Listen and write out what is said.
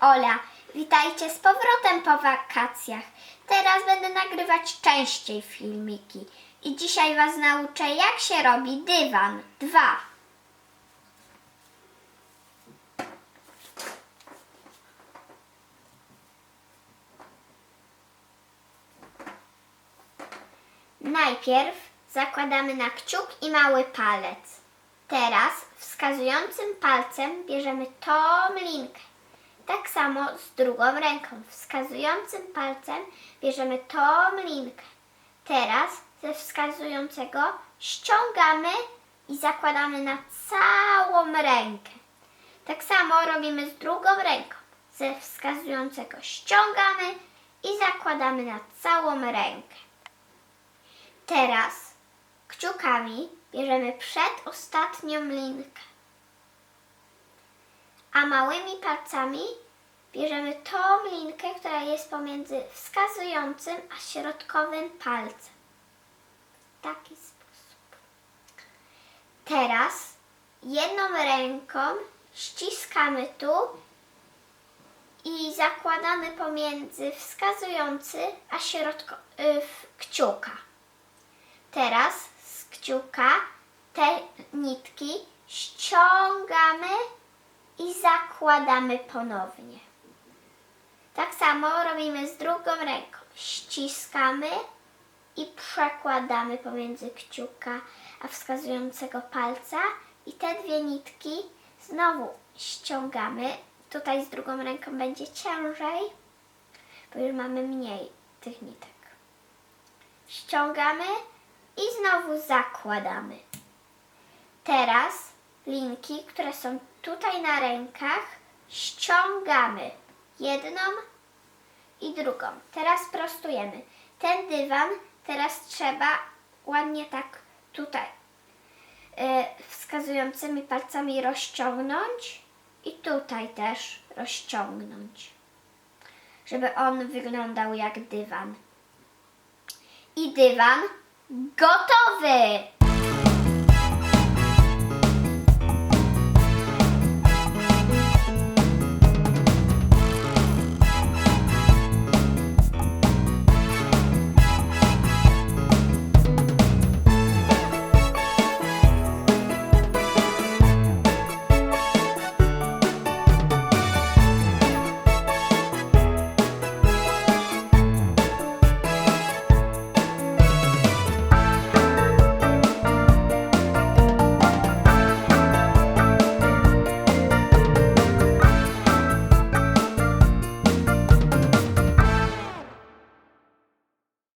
Ola. Witajcie z powrotem po wakacjach. Teraz będę nagrywać częściej filmiki. I dzisiaj Was nauczę, jak się robi dywan 2. Najpierw zakładamy na kciuk i mały palec. Teraz wskazującym palcem bierzemy tą linkę. Tak samo z drugą ręką. Wskazującym palcem bierzemy tą linkę. Teraz ze wskazującego ściągamy i zakładamy na całą rękę. Tak samo robimy z drugą ręką. Ze wskazującego ściągamy i zakładamy na całą rękę. Teraz kciukami bierzemy przedostatnią linkę, a małymi palcami bierzemy tą linkę, która jest pomiędzy wskazującym a środkowym palcem. W taki sposób. Teraz jedną ręką ściskamy tu i zakładamy pomiędzy wskazujący a środko, y, kciuka. Teraz z kciuka te nitki ściągamy i zakładamy ponownie. Tak samo robimy z drugą ręką. Ściskamy i przekładamy pomiędzy kciuka a wskazującego palca i te dwie nitki znowu ściągamy. Tutaj z drugą ręką będzie ciężej, bo już mamy mniej tych nitek ściągamy i znowu zakładamy. Teraz linki, które są tutaj na rękach, ściągamy jedną i drugą. Teraz prostujemy. Ten dywan teraz trzeba ładnie tak tutaj y, wskazującymi palcami rozciągnąć i tutaj też rozciągnąć, żeby on wyglądał jak dywan i dywan gotowy!